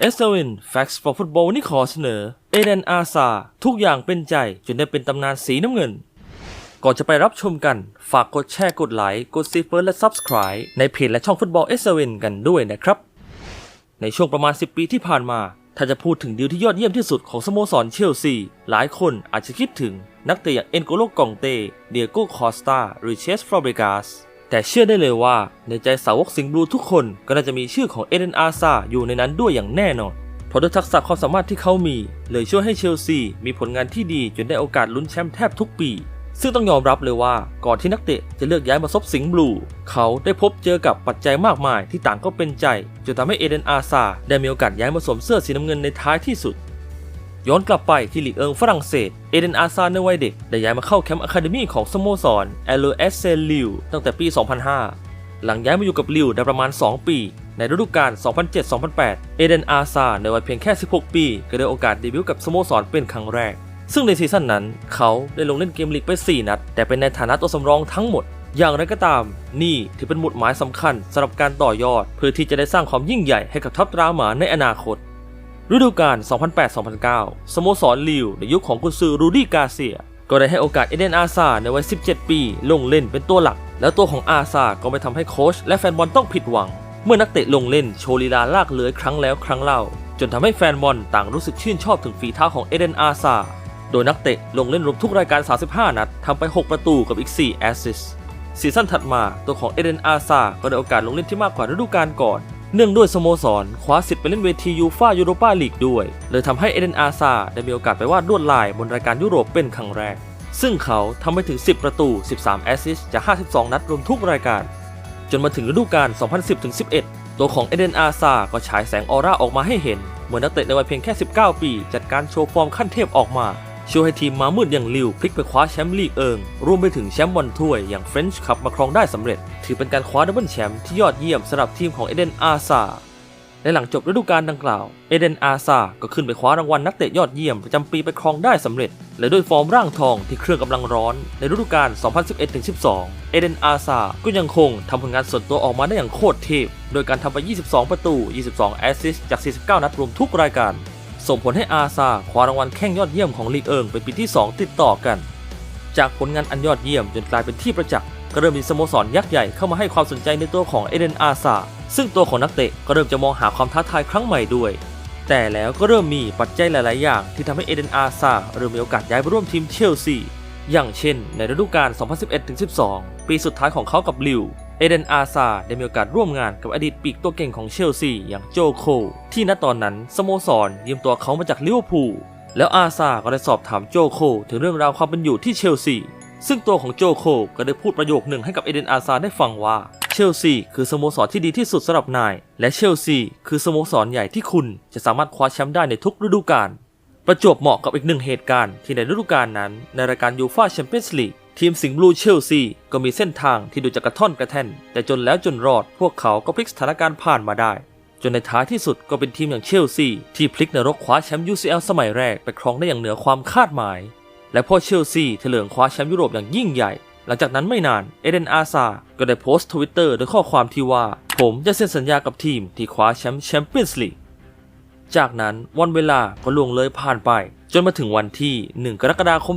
เอสเซวิน Facts for Football วันนี้ขอเสนอ เอเดนอาซาทุกอย่างเป็นใจ จนได้เป็นตำนานสีน้ำเงิน ก่อนจะไปรับชมกัน ฝากกดแชร์กดไลค์กดซีเฟิร์และ Subscribe ในเพจและช่องฟุตบอลเอสเซวินกันด้วยนะครับ ในช่วงประมาณ 10 ปีที่ผ่านมา ถ้าจะพูดถึงดีลที่ยอดเยี่ยมที่สุดของสโมสรเชลซี หลายคนอาจจะคิดถึงนักเตะอย่างเอ็นโกโลกองเต เดียโกคอสตาหรือเชสฟรอเบกาส แต่เชื่อได้เลยว่าในใจสาวกสิงห์บลูทุกคนก็น่าจะมีชื่อของเอเดนอาซาอยู่ในนั้นด้วยอย่างแน่นอนเพราะด้วยทักษะความสามารถที่เขามี เลยช่วยให้เชลซีมีผลงานที่ดีจนได้โอกาสลุ้นแชมป์แทบทุกปี ซึ่งต้องยอมรับเลยว่าก่อนที่นักเตะจะเลือกย้ายมาซบสิงห์บลู เขาได้พบเจอกับปัจจัยมากมายที่ต่างก็เป็นใจจนทำให้เอเดนอาซาได้มีโอกาสย้ายมาสวมเสื้อสีน้ำเงินในท้ายที่สุด ย้อนกลับไปที่ลีกเอิงฝรั่งเศส เอเดนอาซาในวัยเด็ก ได้ย้ายมาเข้าแคมป์อะคาเดมีของสโมสรแอลโลเอสเซลิวตั้งแต่ปี 2005 หลังย้ายมาอยู่กับลิวได้ประมาณ 2 ปี ในฤดูกาล 2007-2008 เอเดนอาซาในวัยเพียงแค่ 16 ปี ก็ได้โอกาสเดบิวต์กับสโมสรเป็นครั้งแรก ซึ่งในซีซั่นนั้น เขาได้ลงเล่นเกมลีกไป 4 นัด แต่เป็นในฐานะตัวสำรองทั้งหมดอย่างไรก็ตาม นี่ถือเป็นหมุดหมายสำคัญสำหรับการต่อยอด เพื่อที่จะได้สร้างความยิ่งใหญ่ให้กับทัพตราหมาในอนาคต ฤดูกาล 2008-2009 สโมสรลิวในยุคของกุนซือรูดี้กาเซีย ก็ได้ให้โอกาสเอเดนอาซาในวัย 17 ปี ลงเล่นเป็นตัวหลัก แล้วตัวของอาซาก็ไม่ทำให้โค้ชและแฟนบอลต้องผิดหวัง เมื่อนักเตะลงเล่นโชว์ลีลาลากเลื้อยครั้งแล้วครั้งเล่า จนทำให้แฟนบอลต่างรู้สึกชื่นชอบถึงฝีเท้าของเอเดนอาซา โดยนักเตะลงเล่นรวมทุกรายการ 35 นัดทำไป 6 ประตูกับอีก 4 แอสซิสซีซั่นถัดมาตัวของเอเดนอาซาก็ได้โอกาสลงเล่นที่มากกว่าฤดูกาลก่อน เนื่องด้วยสโมสรคว้าสิทธิ์ไปเล่นเวทียูฟายูโรปาลีกด้วย เลยทำให้เอเดนอาซาได้มีโอกาสไปวาดลวดลายบนรายการยุโรปเป็นครั้งแรก ซึ่งเขาทำไปถึง 10 ประตู 13 แอสซิสต์จาก 52 นัดรวมทุกรายการ จนมาถึงฤดูกาล 2010-11 ตัวของเอเดนอาซาก็ฉายแสงออร่าออกมาให้เห็นเมื่อนักเตะในวัยเพียงแค่ 19 ปี จัดการโชว์ฟอร์มขั้นเทพออกมา ช่วยให้ทีมมามืดอย่างลิวพลิกไปคว้าแชมป์ลีกเอิง รวมไปถึงแชมป์บอลถ้วยอย่างเฟรนช์คัพมาครองได้สำเร็จ ถือเป็นการคว้าดับเบิลแชมป์ที่ยอดเยี่ยมสำหรับทีมของเอเดนอาซาและหลังจบฤดูกาลดังกล่าว เอเดนอาซาก็ขึ้นไปคว้ารางวัลนักเตะยอดเยี่ยมประจำปีไปครองได้สำเร็จ และด้วยฟอร์มร่างทองที่เครื่องกำลังร้อน ในฤดูกาล 2011-12 เอเดนอาซาก็ยังคงทำผลงานส่วนตัวออกมาได้อย่างโคตรเทพ โดยการทำไป 22 ประตู 22 แอสซิสต์จาก 49 นัดรวมทุกรายการ ส่งผลให้อาซาคว้ารางวัลแข้งยอดเยี่ยมของลีกเอิงเป็นปีที่ 2 ติดต่อกัน จากผลงานอันยอดเยี่ยมจนกลายเป็นที่ประจักษ์ก็เริ่มมีสโมสรยักษ์ใหญ่เข้ามาให้ความสนใจในตัวของเอเดนอาซาซึ่งตัวของนักเตะก็เริ่มจะมองหาความท้าทายครั้งใหม่ด้วย แต่แล้วก็เริ่มมีปัจจัยหลาย ๆ อย่าง ที่ทำให้เอเดนอาซาเริ่มมีโอกาสย้ายไปร่วมทีมเชลซีอย่างเช่น ในฤดูกาล 2011-12 ปีสุดท้ายของเขากับลิว เอเดนอาซาได้มีโอกาสร่วมงานกับอดีตปีกตัวเก่งของเชลซีอย่างโจโค ที่ณตอนนั้นสโมสรยืมตัวเขามาจากลิเวอร์พูลแล้วอาซาก็ได้สอบถามโจโค ถึงเรื่องราวความเป็นอยู่ที่เชลซี ซึ่งตัวของโจโคก็ได้พูดประโยคหนึ่งให้กับเอเดนอาซาได้ฟังว่าเชลซีคือสโมสรที่ดีที่สุดสำหรับนาย และเชลซีคือสโมสรใหญ่ที่คุณจะสามารถคว้าแชมป์ได้ในทุกฤดูกาลประจวบเหมาะกับอีกหนึ่งเหตุการณ์ที่ในฤดูกาลนั้นในรายการยูฟาแชมเปี้ยนส์ลีก ทีมสิงห์บลูเชลซีก็มีเส้นทางที่ดูจะกระท่อนกระแท่น แต่จนแล้วจนรอดพวกเขาก็พลิกสถานการณ์ผ่านมาได้ จนในท้ายที่สุดก็เป็นทีมอย่างเชลซีที่พลิกนรกคว้าแชมป์ UCL สมัยแรกไปครองได้อย่างเหนือความคาดหมาย และพอเชลซีเถลิงคว้าแชมป์ยุโรปอย่างยิ่งใหญ่ หลังจากนั้นไม่นานเอเดนอาซาก็ได้โพสต์ทวิตเตอร์ด้วยข้อความที่ว่า ผมจะเซ็นสัญญากับทีมที่คว้าแชมป์แชมเปี้ยนส์ลีกจากนั้นวันเวลาก็ล่วงเลยผ่านไป จนมาถึงวันที่ 1 กรกฎาคม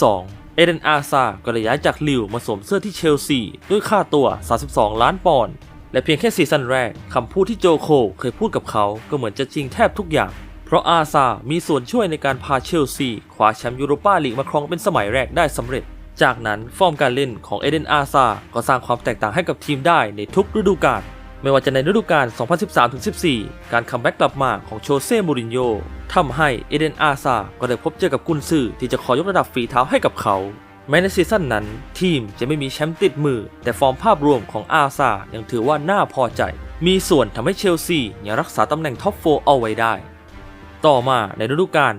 2012 เอเดนอาซาก็ได้ย้ายจากลิวมาสวมเสื้อที่เชลซีด้วยค่าตัว 32 ล้านปอนด์และเพียงแค่ซีซั่นแรกคำพูดที่โจโคเคยพูดกับเขาก็เหมือนจะจริงแทบทุกอย่าง เพราะอาซา มีส่วนช่วยในการพาเชลซีคว้าแชมป์ยูโรปาลีกมาครองเป็นสมัยแรกได้สำเร็จ จากนั้นฟอร์มการเล่นของเอเดนอาซาก็สร้างความแตกต่างให้กับทีมได้ในทุกฤดูกาล ไม่ว่าจะในฤดูกาล 2013-14 การคัมแบ็กกลับมาของโชเซ่ มูรินโญ่ทำให้เอเดน อาซา ก็ได้พบเจอกับกุนซือที่จะขอยกระดับฝีเท้าให้กับเขา แม้ในซีซั่นนั้น ทีมจะไม่มีแชมป์ติดมือ แต่ฟอร์มภาพรวมของอาซายังถือว่าน่าพอใจ มีส่วนทำให้เชลซียังรักษาตำแหน่งท็อปโฟเอาไว้ได้ ต่อมาในฤดูกาล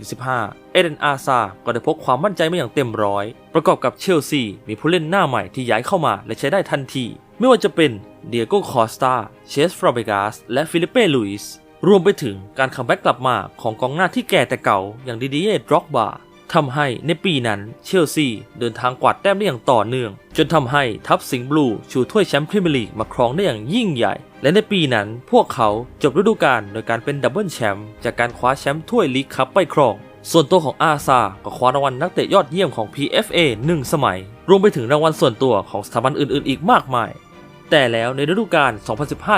2014-15 เอเดนอาซาก็ได้พกความมั่นใจมาอย่างเต็มร้อย ประกอบกับเชลซีมีผู้เล่นหน้าใหม่ที่ย้ายเข้ามาและใช้ได้ทันที ไม่ว่าจะเป็นเดียโก้คอสตาเชสฟรอเบกาสและฟิลิเป้ลุยส์รวมไปถึงการคัมแบ็กกลับมาของกองหน้าที่แก่แต่เก่าอย่างดิดิเย่ดร็อกบา ทำให้ในปีนั้นเชลซีเดินทางกวาดแต้มได้อย่างต่อเนื่อง จนทำให้ทัพสิงห์บลูชูถ้วยแชมป์พรีเมียร์ลีกมาครองได้อย่างยิ่งใหญ่ และในปีนั้นพวกเขาจบฤดูกาลโดยการเป็นดับเบิลแชมป์จากการคว้าแชมป์ถ้วยลีกคัพไปครอง ส่วนตัวของอาซาก็คว้ารางวัลนักเตะยอดเยี่ยมของ PFA 1 สมัย รวมไปถึงรางวัลส่วนตัวของสถาบันอื่นๆ อีกมากมาย แต่แล้วในฤดูกาล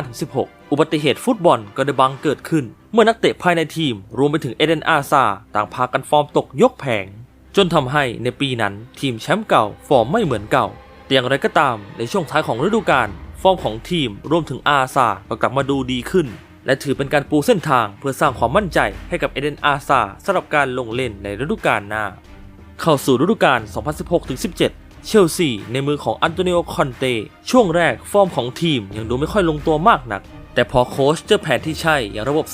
2015-16 อุบัติเหตุฟุตบอลก็ได้บังเกิดขึ้น เมื่อนักเตะภายในทีมรวมไปถึงเอเดนอาซาต่างพากันฟอร์มตกยกแผง จนทำให้ในปีนั้นทีมแชมป์เก่าฟอร์มไม่เหมือนเก่า แต่อย่างไรก็ตามในช่วงท้ายของฤดูกาลฟอร์มของทีมรวมถึงอาซาก็กลับมาดูดีขึ้น และถือเป็นการปูเส้นทางเพื่อสร้างความมั่นใจให้กับเอเดนอาซาสำหรับการลงเล่นในฤดูกาลหน้า เข้าสู่ฤดูกาล 2016-17เชลซีในมือของอันโตนิโอคอนเตช่วงแรกฟอร์มของทีมยังดูไม่ค่อยลงตัวมากนัก แต่พอโค้ชเจอแผนที่ใช่อย่างระบบ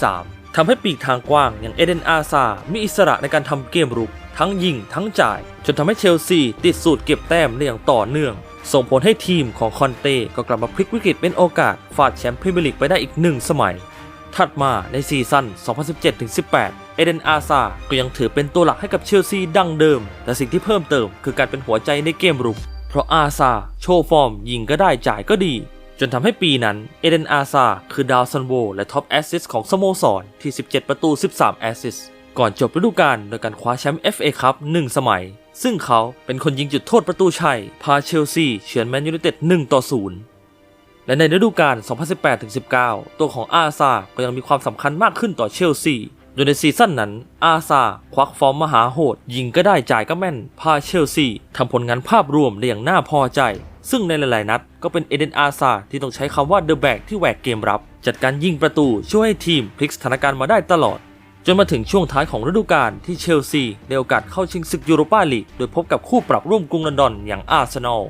3-4-3 ทำให้ปีกทางกว้างอย่างเอเดนอาซา มีอิสระในการทำเกมรุก ทั้งยิงทั้งจ่าย จนทำให้เชลซีติดสูตรเก็บแต้มได้อย่างต่อเนื่อง ส่งผลให้ทีมของคอนเต้ก็กลับมาพลิกวิกฤตเป็นโอกาสฟาดแชมป์พรีเมียร์ลีกไปได้อีกหนึ่งสมัย ถัดมาในซีซั่น 2017-18 เอเดนอาซา ก็ยังถือเป็นตัวหลักให้กับเชลซีดังเดิม แต่สิ่งที่เพิ่มเติมคือการเป็นหัวใจในเกมรุก เพราะอาซาโชว์ฟอร์มยิงก็ได้จ่ายก็ดี นทำให้ปีนั้นเอเดนอาซาคือดาวซันโวและท็อปแอสซิสของสโมสรที่ 17 ประตู 13 แอสซิสก่อนจบฤดูกาลโดยการคว้าแชมป์ FA คัพ1สมัย ซึ่งเขาเป็นคนยิงจุดโทษประตูชัย พาเชลซีเฉือนแมนยูไนเต็ด1ต่อ0และในฤดูกาล 2018-19 ตัวของอาซาก็ยังมีความสำคัญมากขึ้นต่อเชลซีโดยในซีซั่นนั้น อาซาควักฟอร์มมหาโหด ยิงก็ได้จ่ายก็แม่น พาเชลซีทำผลงานภาพรวมได้อย่างน่าพอใจ ซึ่งในหลาย ๆ นัดก็เป็นเอเดนอาซาที่ต้องใช้คำว่าเดอะแบกที่แหวกเกมรับ จัดการยิงประตูช่วยให้ทีมพลิกสถานการณ์มาได้ตลอด จนมาถึงช่วงท้ายของฤดูกาลที่เชลซีได้โอกาสเข้าชิงศึกยูโรปาลีกโดยพบกับคู่ปรับร่วมกรุงลอนดอนอย่างอาร์เซนอล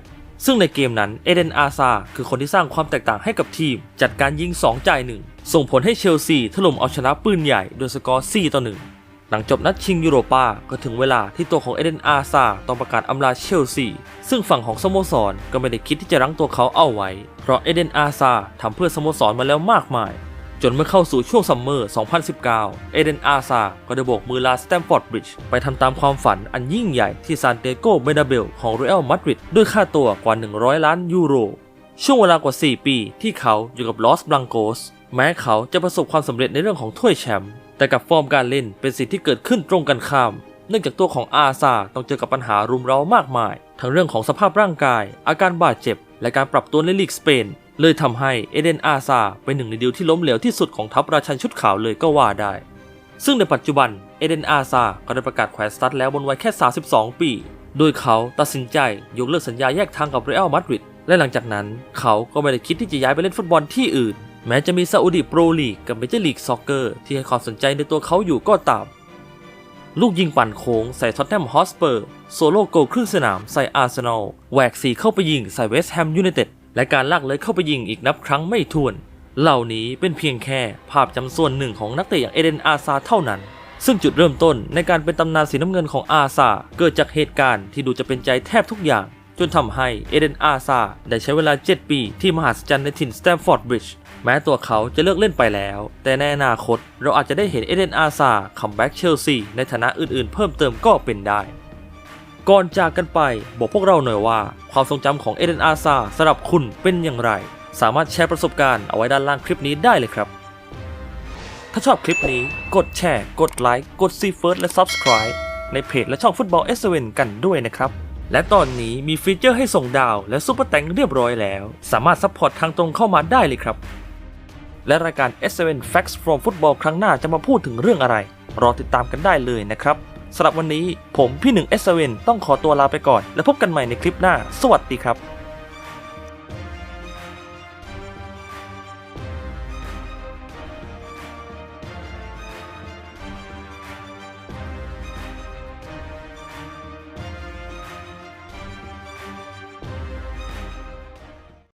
ซึ่งในเกมนั้นเอเดนอาซาคือคนที่สร้างความแตกต่างให้กับทีม จัดการยิง 2 จ่าย 1 ส่งผลให้เชลซีถล่มเอาชนะปืนใหญ่โดยสกอร์ 4 ต่อ 1 หลังจบนัดชิงยูโรปาก็ถึงเวลาที่ตัวของเอเดนอาซาต้องประกาศอำลาเชลซี ซึ่งฝั่งของสโมสรก็ไม่ได้คิดที่จะรั้งตัวเขาเอาไว้ เพราะเอเดนอาซาทำเพื่อสโมสรมาแล้วมากมาย จนเมื่อเข้าสู่ช่วงซัมเมอร์ 2019 เอเดนอาซาก็ได้โบกมือลาสแตมฟอร์ดบริดจ์ไปทำตามความฝันอันยิ่งใหญ่ที่ซานเตโกเบนาเบลของเรอัลมาดริดด้วยค่าตัวกว่า 100 ล้านยูโร ช่วงเวลากว่า 4 ปีที่เขาอยู่กับลอสบลังโกสแม้เขาจะประสบความสำเร็จในเรื่องของถ้วยแชมป์ แต่กับฟอร์มการเล่นเป็นสิ่งที่เกิดขึ้นตรงกันข้าม เนื่องจากตัวของอาซาต้องเจอกับปัญหารุมเร้ามากมาย ทั้งเรื่องของสภาพร่างกาย อาการบาดเจ็บ และการปรับตัวในลีกสเปน เลยทำให้เอเดนอาซาเป็นหนึ่งในดีลที่ล้มเหลวที่สุดของทัพราชันชุดขาวเลยก็ว่าได้ ซึ่งในปัจจุบันเอเดนอาซาก็ได้ประกาศแขวนสตั๊ดแล้วบนวัยแค่ 32 ปี โดยเขาตัดสินใจยกเลิกสัญญาแยกทางกับเรอัลมาดริดและหลังจากนั้นเขาก็ไม่ได้คิดที่จะย้ายไปเล่นฟุตบอลที่อื่น แม้จะมีซาอุดิโปรลีกกับเมเจอร์ลีกซ็อกเกอร์ที่ให้ความสนใจในตัวเขาอยู่ก็ตาม ลูกยิงปั่นโค้งใส่ท็อตแนมฮอสเปอร์ โซโลโกครึ่งสนามใส่อาร์เซนอลแหวกสีเข้าไปยิงใส่เวสต์แฮมยูไนเต็ดและการลากเลยเข้าไปยิงอีกนับครั้งไม่ถ้วน เหล่านี้เป็นเพียงแค่ภาพจำส่วนหนึ่งของนักเตะอย่างเอเดนอาซาเท่านั้น ซึ่งจุดเริ่มต้นในการเป็นตำนานสีน้ำเงินของอาซาเกิดจากเหตุการณ์ที่ดูจะเป็นใจแทบทุกอย่าง จนทำให้เอเดนอาซาได้ใช้เวลา 7 ปีที่มหาศจรรย์ในถิ่นสแตมฟอร์ดบริดจ์ แม้ตัวเขาจะเลิกเล่นไปแล้ว แต่ในอนาคตเราอาจจะได้เห็นเอเดนอาซาคัมแบ็กเชลซีในฐานะอื่นๆ เพิ่มเติมก็เป็นได้ ก่อนจากกันไปบอกพวกเราหน่อยว่า ความทรงจำของเอเดนอาซาสำหรับคุณเป็นอย่างไร สามารถแชร์ประสบการณ์เอาไว้ด้านล่างคลิปนี้ได้เลยครับ ถ้าชอบคลิปนี้กดแชร์ กดไลค์กดซีเฟิร์สและ Subscribe ในเพจและช่องฟุตบอลเอสเวนกันด้วยนะครับและตอนนี้มีฟีเจอร์ให้ส่งดาวและซุปเปอร์แตงเรียบร้อยแล้ว สามารถซัพพอร์ตทางตรงเข้ามาได้เลยครับ และรายการ S7 Facts from Football ครั้งหน้าจะมาพูดถึงเรื่องอะไร รอติดตามกันได้เลยนะครับสำหรับวันนี้ผมพี่หนึ่ง S7 ต้องขอตัวลาไปก่อน และพบกันใหม่ในคลิปหน้า สวัสดีครับ